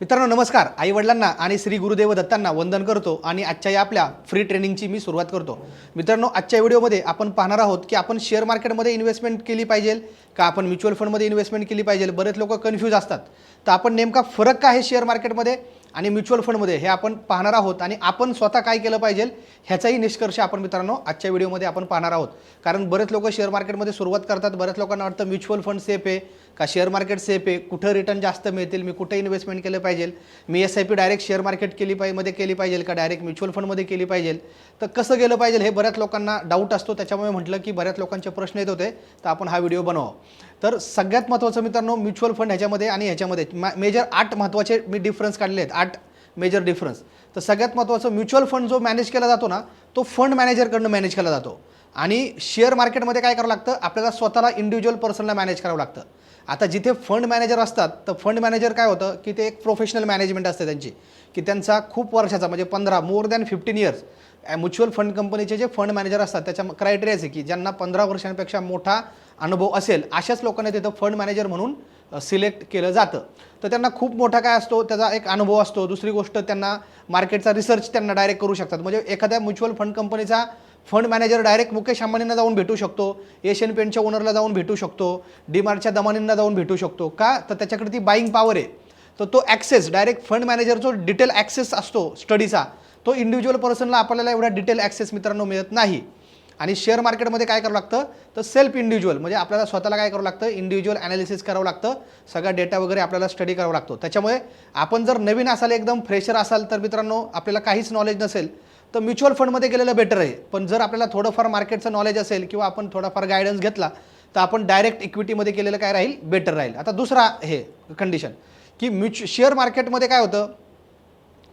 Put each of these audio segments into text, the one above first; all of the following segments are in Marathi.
मित्रांनो नमस्कार. आई वडिलांना आणि श्री गुरुदेव दत्तांना वंदन करतो आणि आजच्या या आपल्या फ्री ट्रेनिंगची मी सुरुवात करतो. मित्रांनो आजच्या व्हिडिओमध्ये आपण पाहणार आहोत की आपण शेअर मार्केटमध्ये इन्व्हेस्टमेंट केली पाहिजे का आपण म्युच्युअल फंडमध्ये इन्व्हेस्टमेंट केली पाहिजे? बरेच लोक कन्फ्यूज असतात. तर आपण नेमका फरक काय आहे शेअर मार्केटमध्ये आणि म्युच्युअल फंडमध्ये हे आपण पाहणार आहोत आणि आपण स्वतः काय केलं पाहिजे ह्याचाही निष्कर्ष आपण मित्रांनो आजच्या व्हिडिओमध्ये आपण पाहणार आहोत. कारण बरेच लोक शेअर मार्केटमध्ये सुरुवात करतात बऱ्याच लोकांना वाटतं म्युच्युअल फंड सेफ आहे का शेअर मार्केट सेफ आहे कुठं रिटर्न जास्त मिळतील मी कुठे इन्व्हेस्टमेंट केलं पाहिजे मी S I P direct share market केली पाहिजे मध्ये केली पाहिजे का डायरेक्ट म्युच्युअल फंडमध्ये केली पाहिजे? तर कसं गेलं पाहिजे हे बऱ्याच लोकांना डाऊट असतो त्याच्यामुळे म्हटलं की बऱ्याच लोकांचे प्रश्न येत होते तर आपण हा व्हिडिओ बनवा तर सगळ्यात महत्त्वाचं मित्रांनो म्युच्युअल फंड ह्याच्यामध्ये आणि ह्याच्यामध्ये. मेजर आठ महत्त्वाचे मी डिफरन्स काढले आहेत आठ मेजर डिफरन्स तर सगळ्यात महत्त्वाचं म्युच्युअल फंड जो मॅनेज केला जातो ना तो फंड मॅनेजरकडनं मॅनेज केला जातो. आणि शेअर मार्केटमध्ये काय करावं लागतं? आपल्याला स्वतःला इंडिव्हिज्युअल पर्सनला मॅनेज करावं लागतं. आता जिथे फंड मॅनेजर असतात तर फंड मॅनेजर काय होतं? की ते एक प्रोफेशनल मॅनेजमेंट असते त्यांची. की त्यांचा खूप वर्षाचा म्हणजे पंधरा more than fifteen years mutual fund कंपनीचे जे फंड मॅनेजर असतात त्याच्या क्रायटेरियाज आहे की ज्यांना पंधरा वर्षांपेक्षा मोठा अनुभव असेल अशाच लोकांना तिथं फंड मॅनेजर म्हणून सिलेक्ट केलं जातं. तर त्यांना खूप मोठा काय असतो त्याचा एक अनुभव असतो. दुसरी गोष्ट त्यांना मार्केटचा रिसर्च त्यांना डायरेक्ट करू शकतात. म्हणजे एखाद्या म्युच्युअल फंड कंपनीचा फंड मॅनेजर डायरेक्ट मुकेश अंबानींना जाऊन भेटू शकतो एशियन पेंटच्या ओनरला जाऊन भेटू शकतो डीमार्टच्या दमानींना जाऊन भेटू शकतो. का? तर त्याच्याकडे ती बाईंग पॉवर आहे. तर तो ॲक्सेस डायरेक्ट फंड मॅनेजर जो डिटेल ॲक्सेस असतो स्टडीचा तो इंडिव्हिज्युअल पर्सनला आपल्याला एवढा डिटेल ॲक्सेस मित्रांनो मिळत नाही. आणि शेअर मार्केटमध्ये काय करावं लागतं? तर सेल्फ इंडिव्हिज्युअल म्हणजे आपल्याला स्वतःला काय करावं लागतं? इंडिव्हिज्युअल ॲनालिसिस करावं लागतं. सगळा डेटा वगैरे आपल्याला स्टडी करावा लागतो. त्याच्यामुळे आपण जर नवीन असाल एकदम फ्रेशर असाल तर मित्रांनो आपल्याला काहीच नॉलेज नसेल तर म्युच्युअल फंडमध्ये गेलेलं बेटर आहे. पण जर आपल्याला थोडंफार मार्केटचं नॉलेज असेल किंवा आपण थोडाफार गायडन्स घेतला तर आपण डायरेक्ट इक्विटीमध्ये केलेलं काय राहील? बेटर राहील. आता दुसरा हे कंडिशन की म्युच शेअर मार्केटमध्ये काय होतं?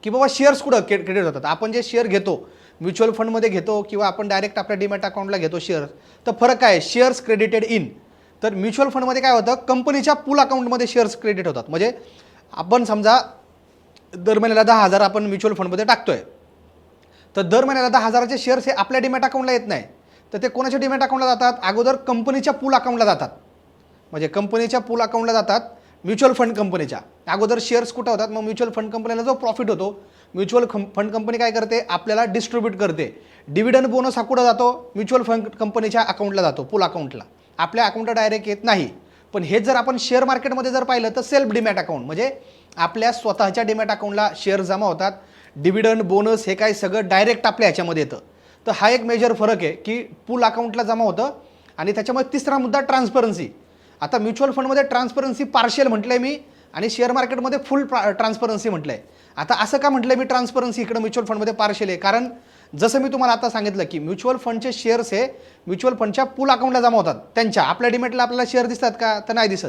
की बाबा शेअर्स कुठं क्रेडिट होतात? आपण जे शेअर घेतो म्युच्युअल फंडमध्ये घेतो किंवा आपण डायरेक्ट आपल्या डीमॅट अकाउंटला घेतो शेअर्स तर फरक काय? शेअर्स क्रेडिटेड इन तर म्युच्युअल फंडमध्ये काय होतं? कंपनीच्या पूल अकाउंटमध्ये शेअर्स क्रेडिट होतात. म्हणजे आपण समजा दर महिन्याला दहा हजार आपण म्युच्युअल फंडमध्ये टाकतोय. तर दर महिन्याला दहा हजाराचे शेअर्स हे आपल्या डिमॅट अकाउंटला येत नाही. तर ते कोणाच्या डिमॅट अकाउंटला जातात? अगोदर कंपनीच्या पूल अकाउंटला जातात. म्हणजे कंपनीच्या पूल अकाउंटला जातात. म्युच्युअल फंड कंपनीच्या. अगोदर शेअर्स कुठं होतात? मग म्युच्युअल फंड कंपनीला जो प्रॉफिट होतो म्युच्युअल फंड कंपनी काय करते? आपल्याला डिस्ट्रीब्यूट करते. डिव्हिडंड बोनस हा कुठं जातो? म्युच्युअल फंड कंपनीच्या अकाउंटला जातो पूल अकाउंटला आपल्या अकाउंटला डायरेक्ट येत नाही. पण हेच जर आपण शेअर मार्केटमध्ये जर पाहिलं तर सेल्फ डिमॅट अकाउंट म्हणजे आपल्या स्वतःच्या डिमॅट अकाउंटला शेअर जमा होतात. डिव्हिडंड बोनस हे काय सगळं डायरेक्ट आपल्या ह्याच्यामध्ये येतं. तर हा एक मेजर फरक आहे की पूल अकाउंटला जमा होतं आणि त्याच्यामध्ये तिसरा मुद्दा ट्रान्सपरन्सी आता म्युच्युअल फंडमध्ये ट्रान्सपरन्सी पार्शियल म्हटलं आहे मी आणि शेअर मार्केटमध्ये फुल ट्रान्सपरन्सी म्हटलं आहे आता असं का म्हटलं मी ट्रान्सपरन्सी इकडं म्युच्युअल फंडमध्ये पार्शियल आहे? कारण जसं मी तुम्हाला आता सांगितलं की म्युच्युअल फंडचे शेअर्स हे म्युच्युअल फंडच्या पूल अकाउंटला जमा होतात. त्यांच्या आपल्या डिमेटला आपल्याला शेअर दिसतात का? तर नाही दिसत.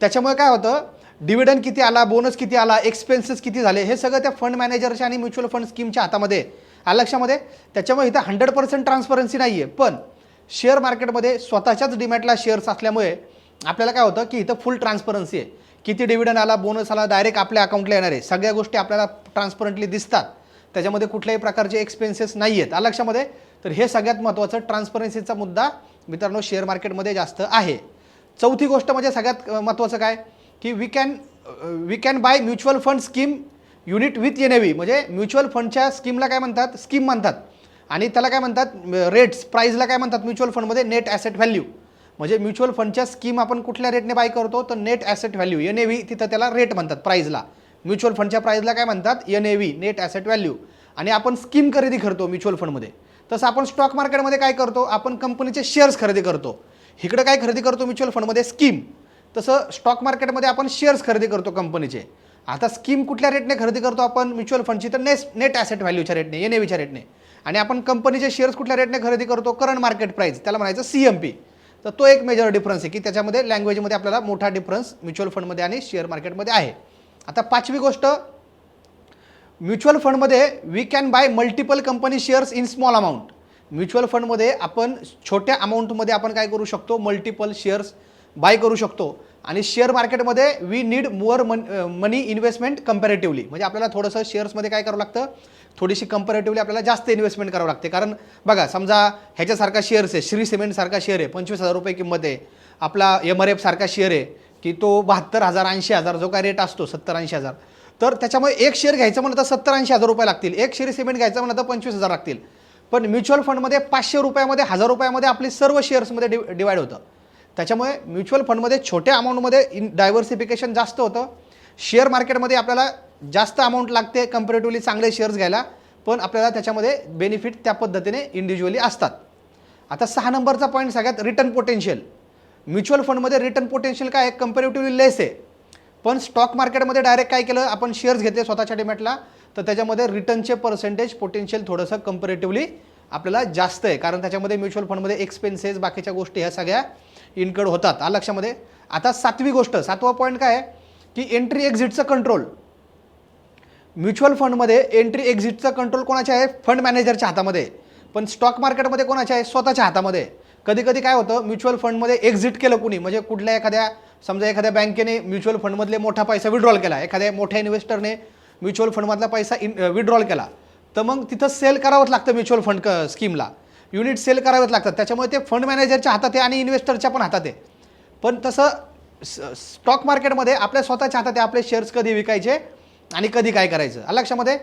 त्याच्यामुळे काय होतं? डिव्हिडंड किती आला बोनस किती आला एक्सपेन्सेस किती झाले हे सगळं त्या फंड मॅनेजरच्या आणि म्युच्युअल फंड स्कीमच्या हातामध्ये आलं लक्षामध्ये? त्याच्यामुळे इथं हंड्रेड पर्सेंट ट्रान्सपरन्सी नाही आहे पण शेअर मार्केटमध्ये स्वतःच्याच डिमॅटला शेअर्स असल्यामुळे आपल्याला काय होतं की इथं फुल ट्रान्सपरन्सी आहे. किती डिव्हिडंड आला बोनस आला डायरेक्ट आपल्या अकाउंटला येणार आहे. सगळ्या गोष्टी आपल्याला ट्रान्सपरंटली दिसतात. त्याच्यामध्ये कुठल्याही प्रकारचे एक्सपेन्सेस नाही आहेत. लक्षामध्ये? तर हे सगळ्यात महत्त्वाचं ट्रान्सपरन्सीचा मुद्दा मित्रांनो शेअर मार्केटमध्ये जास्त आहे. चौथी गोष्ट म्हणजे सगळ्यात महत्त्वाचं काय? की we can we can buy mutual fund scheme unit with N A V म्हणजे म्युच्युअल फंडच्या स्कीमला काय म्हणतात? स्कीम म्हणतात. आणि त्याला काय म्हणतात? रेट्स प्राईजला काय म्हणतात? म्युच्युअल फंडमध्ये नेट ॲसेट व्हॅल्यू म्हणजे म्युच्युअल फंडच्या स्कीम आपण कुठल्या रेटने बाय करतो? तर net asset value N A V तिथं त्याला रेट म्हणतात प्राईजला म्युच्युअल फंडच्या प्राईजला काय म्हणतात? N A V net asset value आणि आपण स्कीम खरेदी करतो म्युच्युअल फंडमध्ये. तसं आपण स्टॉक मार्केटमध्ये काय करतो? आपण कंपनीचे शेअर्स खरेदी करतो. इकडं काय खरेदी करतो म्युच्युअल फंडमध्ये? स्कीम तसं स्टॉक मार्केटमध्ये आपण शेअर्स खरेदी करतो कंपनीचे आता स्कीम कुठल्या रेटने खरेदी करतो आपण? म्युच्युअल फंडची तर नेस नेट ॲसेट व्हॅल्यूच्या रेटने एन ए व्हीच्या रेटने आणि आपण कंपनीचे शेअर्स कुठल्या रेटने खरेदी करतो? करंट मार्केट प्राईस त्याला म्हणायचं सी एम पी तर तो एक मेजर डिफरन्स आहे की त्याच्यामध्ये लँग्वेजमध्ये आपल्याला मोठा डिफरन्स म्युच्युअल फंडमध्ये आणि शेअर मार्केटमध्ये आहे. आता पाचवी गोष्ट म्युच्युअल फंडमध्ये we can buy multiple company shares in small amount mutual फंडमध्ये आपण छोट्या अमाऊंटमध्ये आपण काय करू शकतो? मल्टिपल शेअर्स बाय करू शकतो. आणि शेअर मार्केटमध्ये वी नीड मोअर मन मनी इन्व्हेस्टमेंट कम्पॅरेटिव्हली म्हणजे आपल्याला थोडंसं शेअर्समध्ये काय करावं लागतं? थोडीशी कम्पॅरेटिव्हली आपल्याला जास्त इन्व्हेस्टमेंट करावं लागते. कारण बघा समजा ह्याच्यासारखा शेअर्स आहे श्री सिमेंटसारखा शेअर आहे पंचवीस हजार रुपये किंमत आहे. आपला एम आर एफसारखा शेअर आहे की तो बहात्तर हजार ऐंशी हजार जो काय रेट असतो सत्तर ऐंशी हजार. तर त्याच्यामुळे एक शेअर घ्यायचं म्हणलं तर सत्तर ऐंशी हजार रुपये लागतील. एक शेअर सिमेंट घ्यायचं म्हणलं तर पंचवीस हजार लागतील. पण म्युच्युअल फंडमध्ये पाचशे रुपयामध्ये हजार रुपयामध्ये आपली सर्व शेअर्समध्ये डि डिवाईड होतं. त्याच्यामुळे म्युच्युअल फंडमध्ये छोट्या अमाऊंटमध्ये इन डायव्हर्सिफिकेशन जास्त होतं. शेअर मार्केटमध्ये आपल्याला जास्त अमाऊंट लागते कम्पॅरेटिव्हली चांगले शेअर्स घ्यायला पण आपल्याला त्याच्यामध्ये बेनिफिट त्या पद्धतीने इंडिव्हिज्युअली असतात. आता सहा नंबरचा पॉईंट सगळ्यात रिटर्न पोटेन्शियल म्युच्युअल फंडमध्ये रिटर्न पोटेन्शियल काय आहे? कम्पॅरेटिव्हली लेस आहे. पण स्टॉक मार्केटमध्ये डायरेक्ट काय केलं? आपण शेअर्स घेतले स्वतःच्या डिमॅटला तर त्याच्यामध्ये रिटर्नचे पर्सेंटेज पोटेन्शियल थोडंसं कम्पॅरेटिव्हली आपल्याला जास्त आहे. कारण त्याच्यामध्ये म्युच्युअल फंडमध्ये एक्सपेन्सेस बाकीच्या गोष्टी ह्या सगळ्या इनकड होतात. आ लक्षामध्ये? आता सातवी गोष्ट सातवा पॉईंट काय आहे? की एंट्री एक्झिटचं कंट्रोल म्युच्युअल फंडमध्ये एंट्री एक्झिटचं कंट्रोल कोणाचे आहे? फंड मॅनेजरच्या हातामध्ये. पण स्टॉक मार्केटमध्ये कोणाच्या आहे? स्वतःच्या हातामध्ये. कधी कधी काय होतं? म्युच्युअल फंडमध्ये एक्झिट केलं कुणी? म्हणजे कुठल्या एखाद्या समजा एखाद्या बँकेने म्युच्युअल फंडमधले मोठा पैसा विड्रॉल केला. एखाद्या मोठ्या इन्व्हेस्टरने म्युच्युअल फंडमधला पैसा इन विड्रॉल केला. तर मग तिथं सेल करावंच लागतं म्युच्युअल फंड क स्कीमला युनिट सेल करावेच लागतात. त्याच्यामुळे ते फंड मॅनेजरच्या हातात आहे आणि इन्व्हेस्टरच्या पण हातात आहे. पण तसं स्टॉक मार्केटमध्ये आपल्या स्वतःच्या हातात आहे. आपले शेअर्स कधी विकायचे आणि कधी काय करायचं. आलं लक्षामध्ये?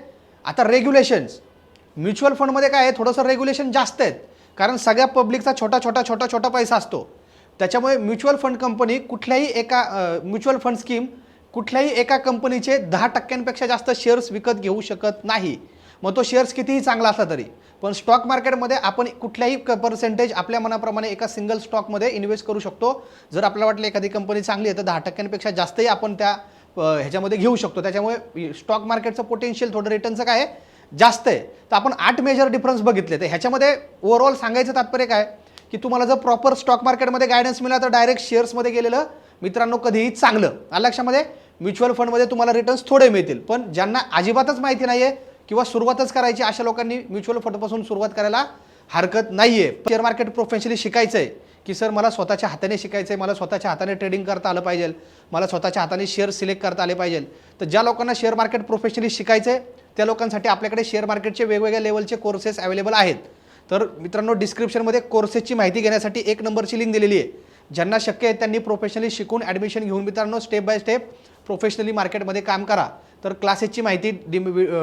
आता रेग्युलेशन्स म्युच्युअल फंडमध्ये काय आहे? थोडंसं रेग्युलेशन जास्त आहेत. कारण सगळ्या पब्लिकचा छोटा छोटा छोटा छोटा पैसा असतो. त्याच्यामुळे म्युच्युअल फंड कंपनी कुठल्याही एका म्युच्युअल फंड स्कीम कुठल्याही एका कंपनीचे दहा टक्क्यांपेक्षा जास्त शेअर्स विकत घेऊ शकत नाही. मग तो शेअर्स कितीही चांगला असला तरी. पण स्टॉक मार्केटमध्ये आपण कुठल्याही पर्सेंटेज आपल्या मनाप्रमाणे एका सिंगल स्टॉकमध्ये इन्व्हेस्ट करू शकतो. जर आपल्याला वाटलं एखादी कंपनी चांगली आहे तर दहा टक्क्यांपेक्षा जास्तही आपण त्या ह्याच्यामध्ये घेऊ शकतो. त्याच्यामुळे स्टॉक मार्केटचं पोटेन्शियल थोडं रिटर्नचं काय आहे? जास्त आहे. तर आपण आठ मेजर डिफरन्स बघितले. तर ह्याच्यामध्ये ओव्हरऑल सांगायचं तात्पर्य काय? की तुम्हाला जर प्रॉपर स्टॉक मार्केटमध्ये गायडन्स मिळाला तर डायरेक्ट शेअर्समध्ये गेलेलं मित्रांनो कधीही चांगलं. आलं लक्षामध्ये? म्युच्युअल फंडमध्ये तुम्हाला रिटर्न्स थोडे मिळतील. पण ज्यांना अजिबातच माहिती नाही आहे किंवा सुरुवातच करायची अशा लोकांनी म्युच्युअल फंडपासून सुरुवात करायला हरकत नाही आहे शेअर मार्केट प्रोफेशनली शिकायचं आहे की सर मला स्वतःच्या हाताने शिकायचं आहे मला स्वतःच्या हाताने ट्रेडिंग करता आलं पाहिजे मला स्वतःच्या हाताने शेअर सिलेक्ट करता आले पाहिजे. तर ज्या लोकांना शेअर मार्केट प्रोफेशनली शिकायचं आहे त्या लोकांसाठी आपल्याकडे शेअर मार्केटचे वेगवेगळ्या लेवलचे कोर्सेस अवेलेबल आहेत. तर मित्रांनो डिस्क्रिप्शनमध्ये कोर्सेसची माहिती घेण्यासाठी एक नंबरची लिंक दिलेली आहे. ज्यांना शक्य आहे त्यांनी प्रोफेशनली शिकून ॲडमिशन घेऊन मित्रांनो स्टेप बाय स्टेप प्रोफेशनली मार्केटमध्ये काम करा. तर क्लासेसची माहिती डि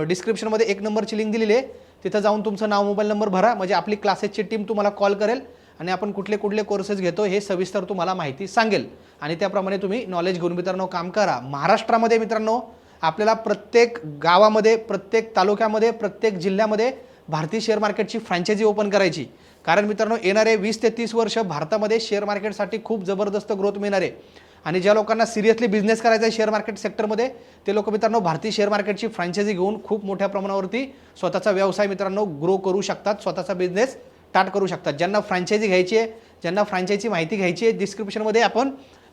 डिस्क्रिप्शनमध्ये एक नंबरची लिंक दिलेली आहे. तिथं जाऊन तुमचं नाव मोबाईल नंबर भरा. म्हणजे आपली क्लासेसची टीम तुम्हाला कॉल करेल आणि आपण कुठले कुठले कोर्सेस घेतो हे सविस्तर तुम्हाला माहिती सांगेल. आणि त्याप्रमाणे तुम्ही नॉलेज घेऊन मित्रांनो काम करा. महाराष्ट्रामध्ये मित्रांनो आपल्याला प्रत्येक गावामध्ये प्रत्येक तालुक्यामध्ये प्रत्येक जिल्ह्यामध्ये भारतीय शेअर मार्केटची फ्रँचायझी ओपन करायची. कारण मित्रांनो येणारे वीस ते तीस वर्ष भारतामध्ये शेअर मार्केटसाठी खूप जबरदस्त ग्रोथ मिळणार आहे. आणि ज्या लोकांना सिरियसली बिझनेस करायचा आहे शेअर मार्केट सेक्टरमध्ये ते लोक मित्रांनो भारतीय शेअर मार्केटची फ्रँचायझी घेऊन खूप मोठ्या प्रमाणावरती स्वतःचा व्यवसाय मित्रांनो ग्रो करू शकतात स्वतःचा बिझनेस स्टार्ट करू शकतात. ज्यांना फ्रँचायझी घ्यायची आहे ज्यांना फ्रँचायझी माहिती घ्यायची आहे डिस्क्रिप्शनमध्ये आपण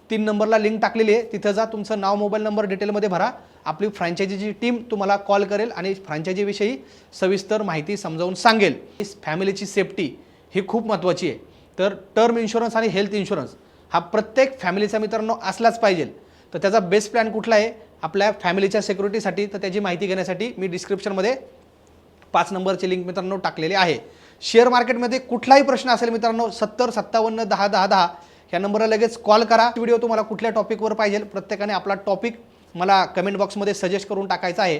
तीन नंबरला लिंक टाकलेली आहे. तिथं जा तुमचं नाव मोबाईल नंबर डिटेलमध्ये भरा. आपली फ्रँचायझीची टीम तुम्हाला कॉल करेल आणि फ्रँचायझीविषयी सविस्तर माहिती समजावून सांगेल. फॅमिलीची सेफ्टी ही खूप महत्त्वाची आहे. तर टर्म इन्शुरन्स आणि हेल्थ इन्शुरन्स हा प्रत्येक फॅमिलीचा मित्रांनो असलाच पाहिजे. तर त्याचा बेस्ट प्लॅन कुठला आहे? आपल्या फॅमिलीच्या सिक्युरिटीसाठी तर त्याची माहिती घेण्यासाठी मी डिस्क्रिप्शनमध्ये पाच नंबरची लिंक मित्रांनो टाकलेली आहे. शेअर मार्केटमध्ये कुठलाही प्रश्न असेल मित्रांनो सत्तर सत्तावन्न दहा दहा दहा ह्या नंबरला लगेच कॉल करा. व्हिडिओ तुम्हाला कुठल्या टॉपिकवर पाहिजे प्रत्येकाने आपला टॉपिक मला कमेंट बॉक्समध्ये सजेस्ट करून टाकायचा आहे.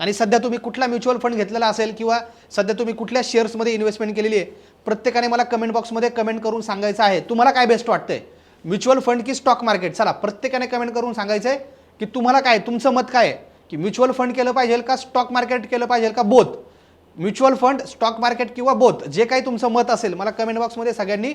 आणि सध्या तुम्ही कुठला म्युच्युअल फंड घेतलेला असेल किंवा सध्या तुम्ही कुठल्या शेअर्समध्ये इन्व्हेस्टमेंट केलेली आहे प्रत्येकाने मला कमेंट बॉक्समध्ये कमेंट करून सांगायचं आहे. तुम्हाला काय बेस्ट वाटतंय? म्युच्युअल फंड की स्टॉक मार्केट? चला प्रत्येकाने कमेंट करून सांगायचं आहे की तुम्हाला काय तुमचं मत काय आहे? की म्युच्युअल फंड केलं पाहिजे का स्टॉक मार्केट केलं पाहिजे का both mutual fund stock market किंवा बोथ जे काही तुमचं मत असेल मला कमेंट बॉक्समध्ये सगळ्यांनी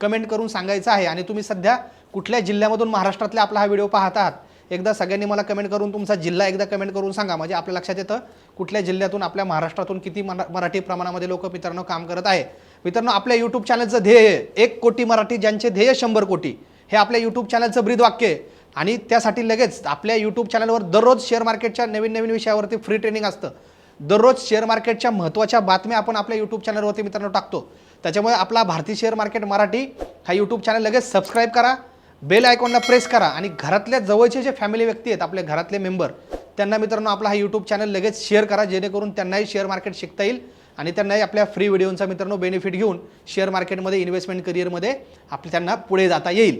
कमेंट करून सांगायचं आहे. आणि तुम्ही सध्या कुठल्या जिल्ह्यामधून महाराष्ट्रातला आपला हा व्हिडिओ पाहत आहात एकदा सगळ्यांनी मला कमेंट करून तुमचा जिल्हा एकदा कमेंट करून सांगा. म्हणजे आपल्या लक्षात येतं कुठल्या जिल्ह्यातून आपल्या महाराष्ट्रातून किती मरा मराठी प्रमाणामध्ये लोक मित्रांनो काम करत आहे. मित्रांनो आपल्या यूट्यूब चॅनलचं ध्येय एक कोटी मराठी ज्यांचे ध्येय शंभर कोटी. हे आपल्या यूट्यूब चॅनलचं ब्रीद वाक्य आहे. आणि त्यासाठी लगेच आपल्या यूट्यूब चॅनलवर दररोज शेअर मार्केटच्या नवीन नवीन विषयावरती फ्री ट्रेनिंग असतं. दररोज शेअर मार्केटच्या महत्त्वाच्या बातम्या आपण आपल्या यूट्यूब चॅनलवरती मित्रांनो टाकतो. त्याच्यामुळे आपला भारतीय शेअर मार्केट मराठी हा यूट्यूब चॅनल लगेच सबस्क्राईब करा बेल आयकॉनला प्रेस करा आणि घरातल्या जवळचे जे फॅमिली व्यक्ती आहेत आपले घरातले मेंबर त्यांना मित्रांनो आपला हा यूट्यूब चॅनल लगेच शेअर करा जेणेकरून त्यांनाही शेअर मार्केट शिकता येईल आणि त्यांनाही आपल्या फ्री व्हिडिओचा मित्रांनो बेनिफिट घेऊन शेअर मार्केटमध्ये इन्व्हेस्टमेंट करिअरमध्ये आपल्या त्यांना पुढे जाता येईल.